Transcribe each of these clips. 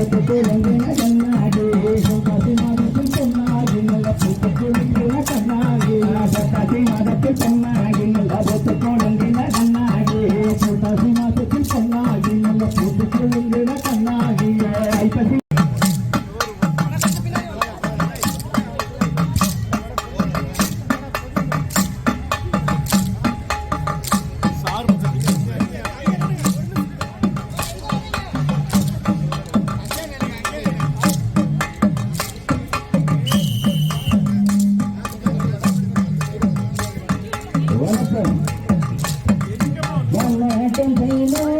ஐப்பசி வணக்கம் வணக்கம்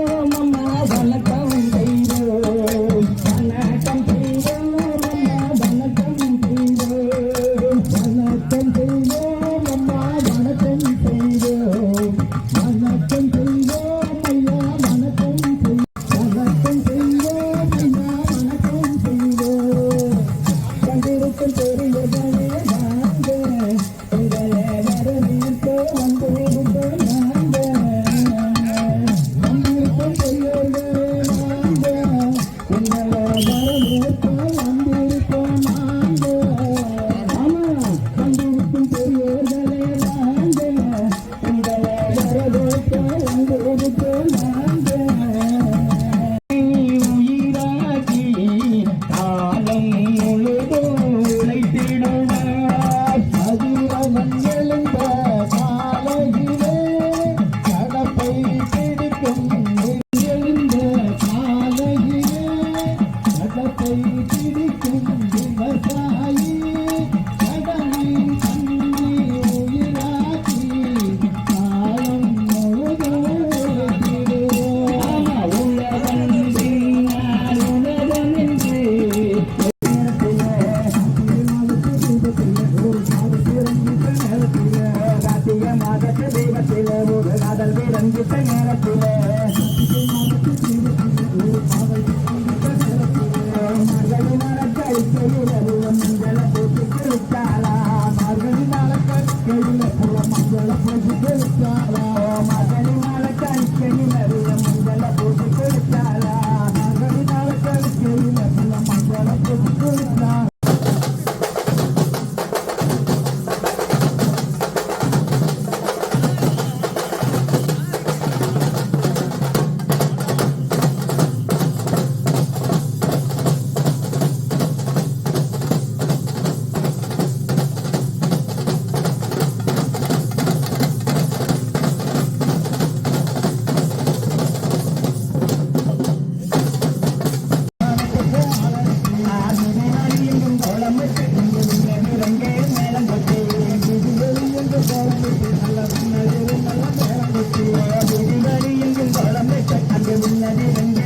Thank you. தெய்வத்திலே ஒரு காதல் விளங்கிட்ட நேரத்திலே மகளின் அறக்கழித்த இரவு ಎಲ್ಲದೇ ಬಂದು